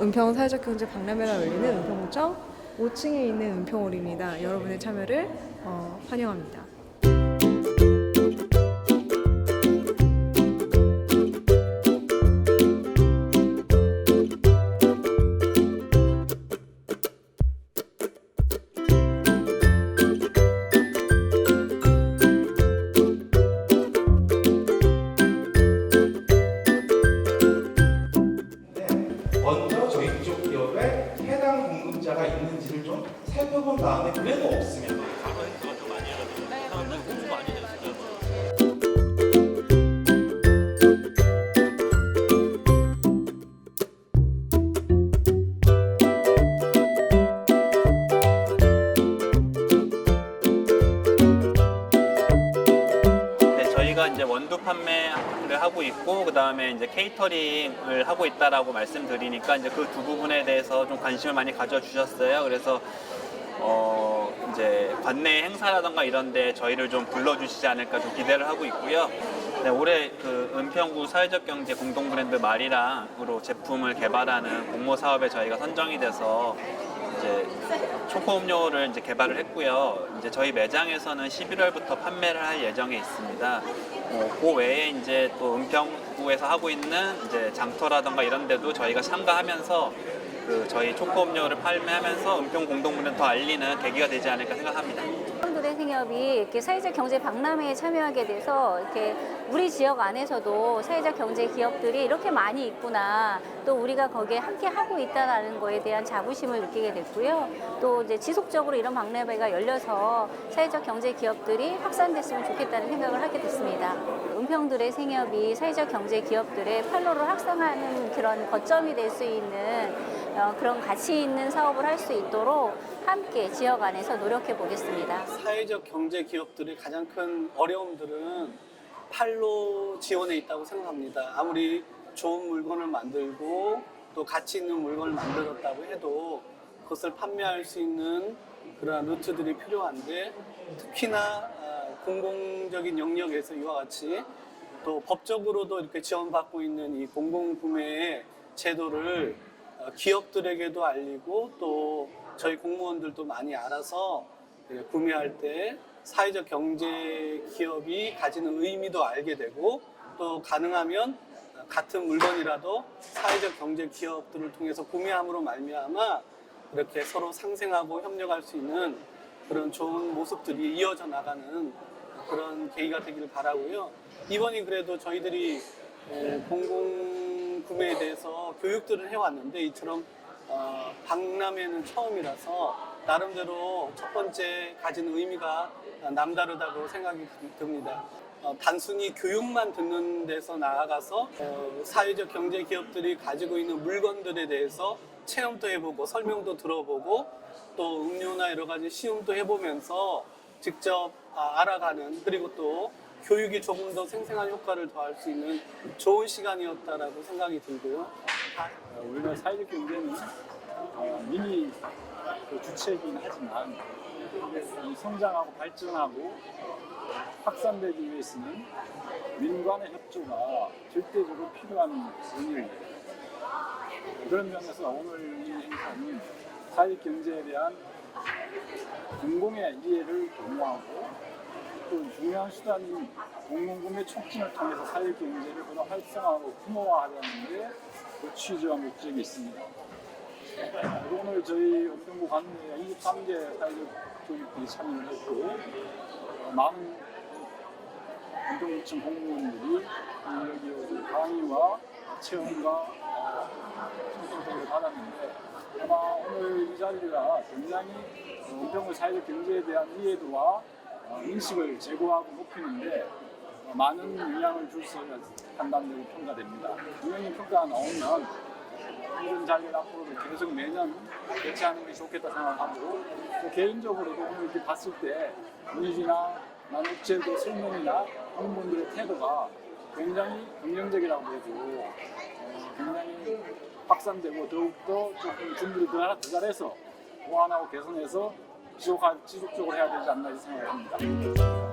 은평 사회적 경제 박람회가 열리는 은평구청 5층에 있는 은평홀입니다. 여러분의 참여를 어, 환영합니다. 있는지를 좀 살펴본 다음에 그래도 없으면 판매를 하고 있고 그 다음에 이제 케이터링을 하고 있다라고 말씀드리니까 이제 그 두 부분에 대해서 좀 관심을 많이 가져주셨어요. 그래서 어 이제 관내 행사라던가 이런데 저희를 좀 불러주시지 않을까 좀 기대를 하고 있고요. 네, 올해 그 은평구 사회적 경제 공동 브랜드 마리랑으로 제품을 개발하는 공모 사업에 저희가 선정이 돼서 이제 초코 음료를 이제 개발을 했고요. 이제 저희 매장에서는 11월부터 판매를 할 예정에 있습니다. 어, 그 외에 이제 또 은평구에서 하고 있는 이제 장터라던가 이런 데도 저희가 참가하면서 그 저희 초코 음료를 판매하면서 은평 공동문을 더 알리는 계기가 되지 않을까 생각합니다. 생협이 이렇게 사회적 경제 박람회에 참여하게 돼서 이렇게 우리 지역 안에서도 사회적 경제 기업들이 이렇게 많이 있구나 또 우리가 거기에 함께 하고 있다는 거에 대한 자부심을 느끼게 됐고요. 또 이제 지속적으로 이런 박람회가 열려서 사회적 경제 기업들이 확산됐으면 좋겠다는 생각을 하게 됐습니다. 은평들의 생협이 사회적 경제 기업들의 판로를 확산하는 그런 거점이 될 수 있는 어, 그런 가치 있는 사업을 할 수 있도록 함께 지역 안에서 노력해 보겠습니다. 사회적 경제 기업들의 가장 큰 어려움들은 팔로 지원에 있다고 생각합니다. 아무리 좋은 물건을 만들고 또 가치 있는 물건을 만들었다고 해도 그것을 판매할 수 있는 그러한 루트들이 필요한데 특히나 아, 공공적인 영역에서 이와 같이 또 법적으로도 이렇게 지원받고 있는 이 공공구매 제도를 어, 기업들에게도 알리고 또 저희 공무원들도 많이 알아서 예, 구매할 때 사회적 경제 기업이 가지는 의미도 알게 되고 또 가능하면 같은 물건이라도 사회적 경제 기업들을 통해서 구매함으로 말미암아 이렇게 서로 상생하고 협력할 수 있는 그런 좋은 모습들이 이어져 나가는 그런 계기가 되기를 바라고요. 이번이 그래도 저희들이 에, 공 공 구매에 대해서 교육들을 해왔는데 이처럼 어, 박람회는 처음이라서 나름대로 첫 번째 가진 의미가 남다르다고 생각이 듭니다. 어, 단순히 교육만 듣는 데서 나아가서 어, 사회적 경제 기업들이 가지고 있는 물건들에 대해서 체험도 해보고 설명도 들어보고 또 음료나 여러 가지 시음도 해보면서 직접 아, 알아가는 그리고 또 교육이 조금 더 생생한 효과를 더할 수 있는 좋은 시간이었다라고 생각이 들고요. 어, 우리나라 사회적 경제는 어, 미니 그 주체이긴 하지만 이 성장하고 발전하고 확산되기 위해서는 민간의 협조가 절대적으로 필요한 원인입니다. 그런 면에서 오늘 이 행사는 사회적 경제에 대한 공공의 이해를 도모하고 수단인 공공구매 촉진을 통해서 사회적 경제를 보다 활성화하고 규모화하려는 게그 취지와 목적이 있습니다. 오늘 저희 은평구 관내에 23개 사회적 교육들이 참여를 했고 어, 많은 은평구청 공무원들이 여기 강의와 체험과 어, 신청서를 받았는데 아마 오늘 이 자리가 굉장히 어, 은평구 사회적 경제에 대한 이해도와 어, 인식을 제고하고 높이는데 어, 많은 영향을 줄수 있는 판단으로 평가됩니다. 분명히 평가가 나오면 이런 자리를 앞으로도 계속 매년 개최하는 게 좋겠다 생각하고 또 개인적으로도 오늘 이렇게 봤을 때 분위기나 난 업체도 설명이나 공무원들의 태도가 굉장히 긍정적이라고 보고 어, 굉장히 확산되고 더욱더 조금 준비를 더 잘해서 보완하고 개선해서 지속적으로 해야 되지 않나 이 생각을 합니다.